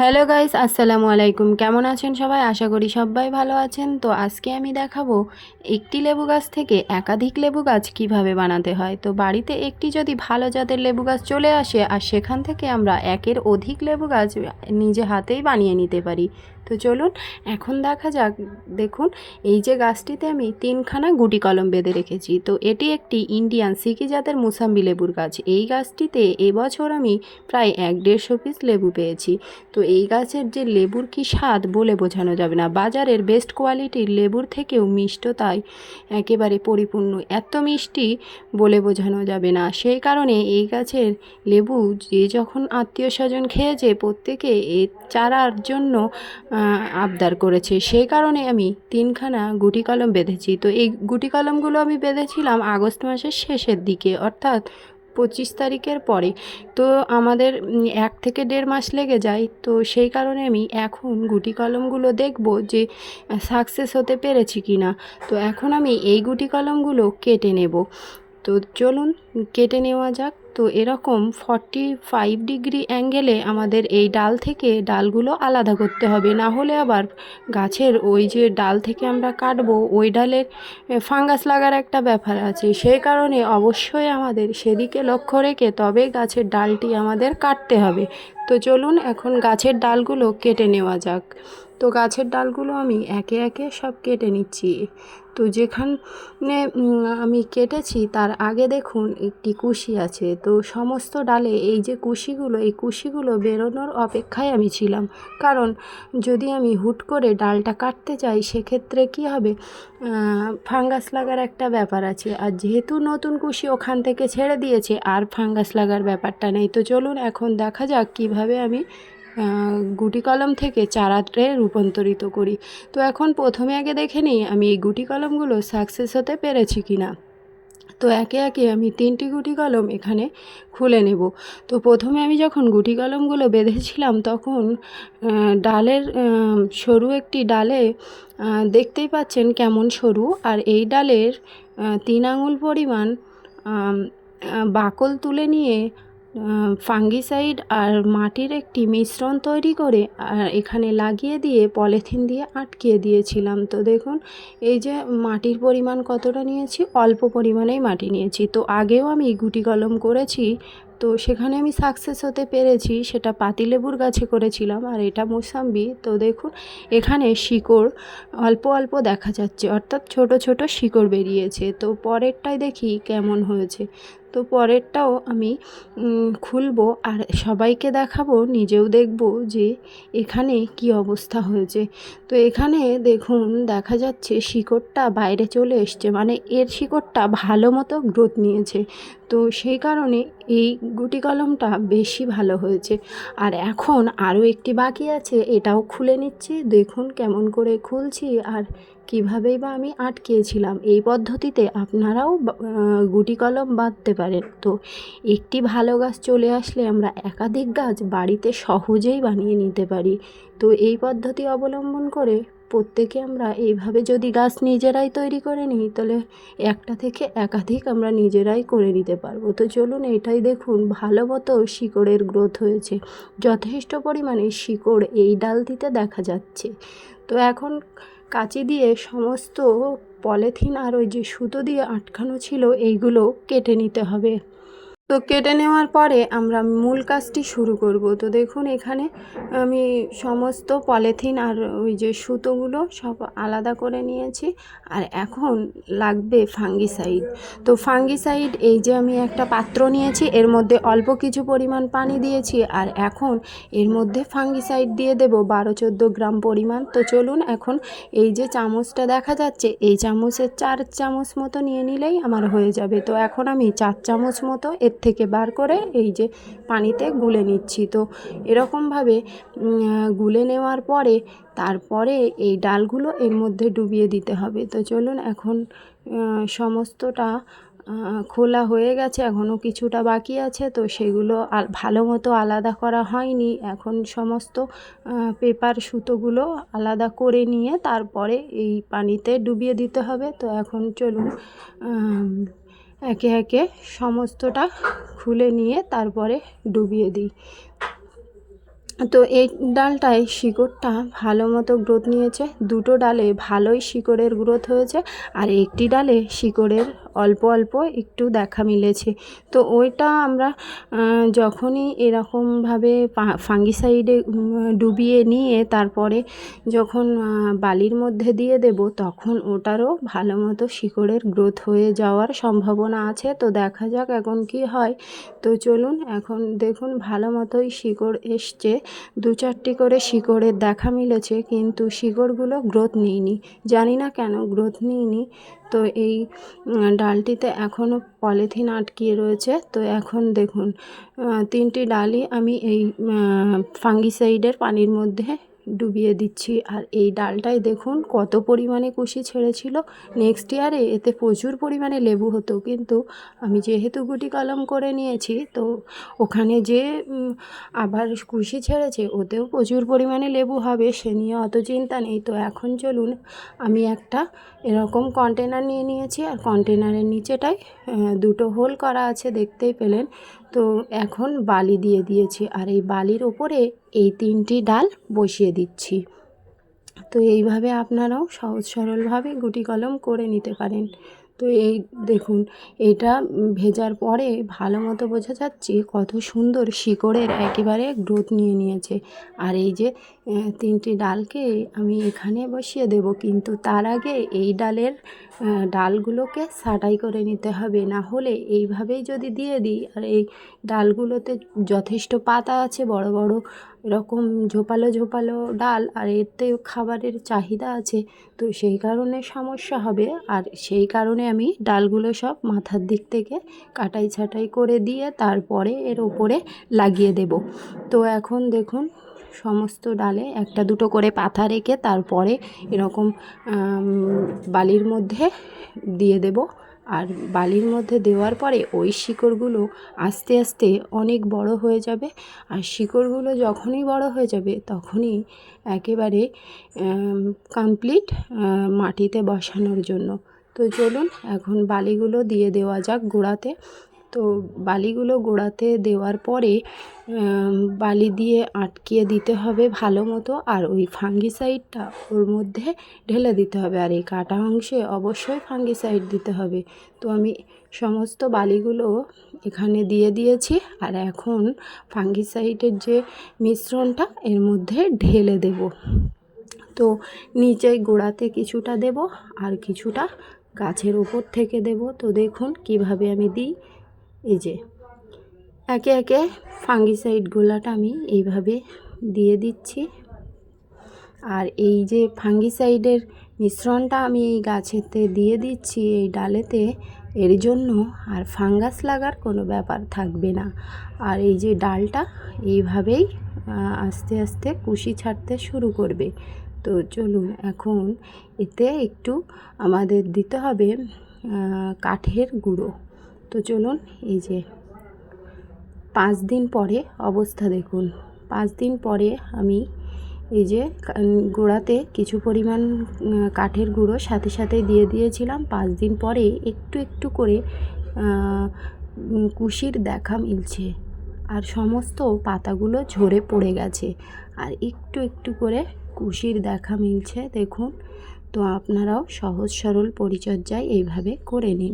Hello guys আসসালামু আলাইকুম। কেমন আছেন সবাই? আশা করি সবাই ভালো আছেন। তো আজকে আমি দেখাবো একটি লেবু গাছ থেকে একাধিক লেবু গাছ কীভাবে বানাতে হয়। তো বাড়িতে একটি যদি ভালো জাতের লেবু গাছ চলে আসে, আর সেখান থেকে আমরা একের অধিক লেবু গাছ নিজে হাতেই বানিয়ে নিতে পারি। তো চলুন, এখন দেখা যাক, দেখুন, এই যে গাছটিতে আমি তিনখানা গুটি কলম বেঁধে রেখেছি। তো এটি একটি ইন্ডিয়ান সিকি জাতের মুসাম্বি লেবুর গাছ। এই গাছটিতে এবছর আমি প্রায় এক দেড়শো পিস লেবু পেয়েছি। তো এই গাছের যে লেবুর কি স্বাদ বলে বোঝানো যাবে না। বাজারের বেস্ট কোয়ালিটির লেবুর থেকেও মিষ্টতায় একেবারে পরিপূর্ণ। এত মিষ্টি বলে বোঝানো যাবে না। সেই কারণে এই গাছের লেবু যে যখন আত্মীয় স্বজন খেয়েছে, প্রত্যেকে এ চারার জন্য আবদার করেছে। সেই কারণে আমি তিনখানা গুটি কলম বেঁধেছি। তো এই গুটি কলমগুলো আমি বেঁধেছিলাম আগস্ট মাসের শেষের দিকে, অর্থাৎ পঁচিশ তারিখের পরে। তো আমাদের এক থেকে দেড় মাস লেগে যায়। তো সেই কারণে আমি এখন গুটি কলমগুলো দেখব যে সাকসেস হতে পেরেছি কি না তো এখন আমি এই গুটি কলমগুলো কেটে নেব। তো চলুন, কেটে নেওয়া যাক। তো এরকম ফর্টি ফাইভ ডিগ্রি অ্যাঙ্গেলে আমাদের এই ডাল থেকে ডালগুলো আলাদা করতে হবে। না হলে আবার গাছের ওই যে ডাল থেকে আমরা কাটবো, ওই ডালের ফাঙ্গাস লাগার একটা ব্যাপার আছে। সেই কারণে অবশ্যই আমাদের সেদিকে লক্ষ্য রেখে তবে গাছের ডালটি আমাদের কাটতে হবে। তো চলুন এখন গাছের ডালগুলো কেটে নেওয়া যাক। তো গাছের ডালগুলো আমি একে একে সব কেটে নিচ্ছি। তো যেখানে আমি কেটেছি তার আগে দেখুন একটি কুশি আছে। তো সমস্ত ডালে এই যে কুশিগুলো, এই কুশিগুলো বেরোনোর অপেক্ষায় আমি ছিলাম। কারণ যদি আমি হুট করে ডালটা কাটতে চাই সেক্ষেত্রে কি হবে? ফাঙ্গাস লাগার একটা ব্যাপার আছে। আর যেহেতু নতুন কুশি ওখান থেকে ছেড়ে দিয়েছে, আর ফাঙ্গাস লাগার ব্যাপারটা নেই। তো চলুন এখন দেখা যাক কীভাবে আমি গুটি কলম থেকে চারাতে রূপান্তরিত করি। তো এখন প্রথমে আগে দেখে নিই আমি এই গুটি কলমগুলো সাকসেস হতে পেরেছি কি না তো একে একে আমি তিনটি গুটি কলম এখানে খুলে নেব। তো প্রথমে আমি যখন গুটি কলমগুলো বেঁধেছিলাম তখন ডালের সরু একটি ডালে দেখতেই পাচ্ছেন কেমন সরু। আর এই ডালের তিন আঙুল পরিমাণ বাকল তুলে নিয়ে ফাঙ্গিসাইড আর মাটির একটি মিশ্রণ তৈরি করে এখানে লাগিয়ে দিয়ে পলিথিন দিয়ে আটকিয়ে দিয়েছিলাম। তো দেখুন, এই যে মাটির পরিমাণ কতটা নিয়েছি? অল্প পরিমাণেই মাটি নিয়েছি। তো আগেও আমি গুটি কলম করেছি, তো সেখানে আমি সাকসেস হতে পেরেছি। সেটা পাতিলেবুর গাছে করেছিলাম, আর এটা মোসাম্বি। তো দেখুন, এখানে শিকড় অল্প অল্প দেখা যাচ্ছে, অর্থাৎ ছোট ছোট শিকড় বেরিয়েছে। তো পরেরটাই দেখি কেমন হয়েছে। তো পরেরটাও আমি খুলবো আর সবাইকে দেখাবো, নিজেও দেখব যে এখানে কি অবস্থা হয়েছে। তো এখানে দেখুন, দেখা যাচ্ছে শিকড়টা বাইরে চলে এসছে মানে এর শিকড়টা ভালো মতো গ্রোথ নিয়েছে। তো সেই কারণে এই গুটি কলমটা বেশি ভালো হয়েছে। আর এখন আরও একটি বাকি আছে, এটাও খুলে নিচ্ছি, দেখুন কেমন করে খুলছি আর কীভাবেই বা আমি আটকিয়েছিলাম এই পদ্ধতিতে আপনারাও গুটি কলম বাঁধতে পারেন। তো একটি ভালো গাছ চলে আসলে আমরা একাধিক গাছ বাড়িতে সহজেই বানিয়ে নিতে পারি। তো এই পদ্ধতি অবলম্বন করে প্রত্যেকে আমরা এইভাবে যদি গাছ নিজেরাই তৈরি করে নিই, তাহলে একটা থেকে একাধিক আমরা নিজেরাই করে নিতে পারব। তো চলুন এটাই দেখুন, ভালো মতো শিকড়ের গ্রোথ হয়েছে। যথেষ্ট পরিমাণে শিকড় এই ডালটিতে দেখা যাচ্ছে। তো এখন কাঁচি দিয়ে সমস্ত পলিথিন আর ওই যে সুতো দিয়ে আটকানো ছিল, এইগুলো কেটে নিতে হবে। তো কেটে নেওয়ার পরে আমরা মূল কাজটি শুরু করব। তো দেখুন এখানে আমি সমস্ত পলিথিন আর ওই যে সুতোগুলো সব আলাদা করে নিয়েছি আর এখন লাগবে ফাঙ্গিসাইড। তো ফাঙ্গিসাইড এই যে আমি একটা পাত্র নিয়েছি, এর মধ্যে অল্প কিছু পরিমাণ পানি দিয়েছি আর এখন এর মধ্যে ফাঙ্গিসাইড দিয়ে দেব বারো চোদ্দ গ্রাম পরিমাণ। তো চলুন এখন এই যে চামচটা দেখা যাচ্ছে, এই চামচের চার চামচ মতো নিয়ে নিলেই আমার হয়ে যাবে। তো এখন আমি চার চামচ মতো এর থেকে বার করে এই যে পানিতে গুলে নিচ্ছি। তো এরকমভাবে গুলে নেওয়ার পরে, তারপরে এই ডালগুলো এর মধ্যে ডুবিয়ে দিতে হবে। তো চলুন এখন সমস্তটা খোলা হয়ে গেছে এখনও কিছুটা বাকি আছে। তো সেগুলো ভালো মতো আলাদা করা হয়নি। এখন সমস্ত পেপার সুতোগুলো আলাদা করে নিয়ে তারপরে এই পানিতে ডুবিয়ে দিতে হবে। তো এখন চলুন একে একে সমস্তটা খুলে নিয়ে তারপরে ডুবিয়ে দিই। তো এই ডালটায় শিকড়টা ভালো মতো গ্রোথ নিয়েছে। দুটো ডালে ভালোই শিকড়ের গ্রোথ হয়েছে আর একটি ডালে শিকড়ের অল্প অল্প একটু দেখা মিলেছে। তো ওইটা আমরা যখনই এরকমভাবে ফাঙ্গিসাইডে ডুবিয়ে নিয়ে তারপরে যখন বালির মধ্যে দিয়ে দেব, তখন ওটারও ভালো মতো শিকড়ের গ্রোথ হয়ে যাওয়ার সম্ভাবনা আছে। তো দেখা যাক এখন কি হয়। তো চলুন, এখন দেখুন ভালো মতোই শিকড় এসছে। দু চারটি করে শিকড়ের দেখা মিলেছে, কিন্তু শিকড়গুলো গ্রোথ নিইনি। জানি না কেন গ্রোথ নিইনি। তো এই ডালটিতে এখনও পলিথিন আটকিয়ে রয়েছে। তো এখন দেখুন তিনটি ডালই আমি এই ফাঙ্গিসাইডের পানির মধ্যে ডুবিয়ে দিচ্ছি। আর এই ডালটায় দেখুন কত পরিমাণে কুশি ছেড়েছিল। নেক্সট ইয়ারে এতে প্রচুর পরিমাণে লেবু হতো। কিন্তু আমি যেহেতু গুটি কলম করে নিয়েছি, তো ওখানে যে আবার কুশি ছেড়েছে, ওতেও প্রচুর পরিমাণে লেবু হবে, সে নিয়ে অত চিন্তা নেই। তো এখন চলুন, আমি একটা এরকম কন্টেনার নিয়ে নিয়েছি। আর কন্টেনারের নিচেটায় দুটো হোল করা আছে, দেখতেই পেলেন। তো এখন বালি দিয়ে দিয়েছি আর এই বালির ওপরে এই তিনটি ডাল বসিয়ে দিচ্ছি। তো এইভাবে আপনারাও সহজ সরলভাবে গুটি কলম করে নিতে পারেন। তো এই দেখুন, এটা ভেজার পরে ভালো মতো বোঝা যাচ্ছে কত সুন্দর শিকড়ের একেবারে গ্রোথ নিয়ে নিয়েছে। আর এই যে তিনটি ডালকে আমি এখানে বসিয়ে দেব। কিন্তু তার আগে এই ডালের ডালগুলোকে ছাঁটাই করে নিতে হবে। না হলে এইভাবেই যদি দিয়ে দিই, আর এই ডালগুলোতে যথেষ্ট পাতা আছে, বড় বড় এরকম ঝোপালো ঝোপালো ডাল, আর এতে খাবারের চাহিদা আছে, তো সেই কারণে সমস্যা হবে। আর সেই কারণে আমি ডালগুলো সব মাথার দিক থেকে কাটাই ছাঁটাই করে দিয়ে তারপরে এর ওপরে লাগিয়ে দেব। তো এখন দেখুন সমস্ত ডালে একটা দুটো করে পাতা রেখে তারপরে এরকম বালির মধ্যে দিয়ে দেব। আর বালির মধ্যে দেওয়ার পরে ওই শিকড়গুলো আস্তে আস্তে অনেক বড় হয়ে যাবে। আর শিকড়গুলো যখনই বড় হয়ে যাবে তখনই একেবারে কমপ্লিট মাটিতে বসানোর জন্য। তো চলুন এখন বালিগুলো দিয়ে দেওয়া যাক গোড়াতে। তো বালিগুলো গোড়াতে দেওয়ার পরে বালি দিয়ে আটকিয়ে দিতে হবে ভালো মতো আর ওই ফাঙ্গিসাইডটা ওর মধ্যে ঢেলে দিতে হবে আর এই কাটা অংশে অবশ্যই ফাঙ্গিসাইড দিতে হবে। তো আমি সমস্ত বালিগুলো এখানে দিয়ে দিয়েছি আর এখন ফাঙ্গিসাইডের যে মিশ্রণটা এর মধ্যে ঢেলে দেব। তো নিচে গোড়াতে কিছুটা দেব আর কিছুটা গাছের ওপর থেকে দেব। তো দেখুন কীভাবে আমি দিই। এই যে, একে একে ফাঙ্গিসাইড গোলাটা আমি এইভাবে দিয়ে দিচ্ছি। আর এই যে ফাঙ্গিসাইডের মিশ্রণটা আমি এই গাছেতে দিয়ে দিচ্ছি, এই ডালেতে, এর জন্য আর ফাঙ্গাস লাগার কোনো ব্যাপার থাকবে না। আর এই যে ডালটা এইভাবেই আস্তে আস্তে কুশি ছাড়তে শুরু করবে। তো চলুন এখন এতে একটু আমাদের দিতে হবে কাঠের গুঁড়ো। তো চলুন, এই যে পাঁচ দিন পরে অবস্থা দেখুন। পাঁচ দিন পরে আমি এই যে গোড়াতে কিছু পরিমাণ কাঠের গুঁড়ো সাথে সাথে দিয়ে দিয়েছিলাম। পাঁচ দিন পরে একটু একটু করে কুশির দেখা মিলছে আর সমস্ত পাতাগুলো ঝরে পড়ে গেছে আর একটু একটু করে কুশির দেখা মিলছে। দেখুন, তো আপনারাও সহজ সরল পরিচর্যায় এইভাবে করে নিন।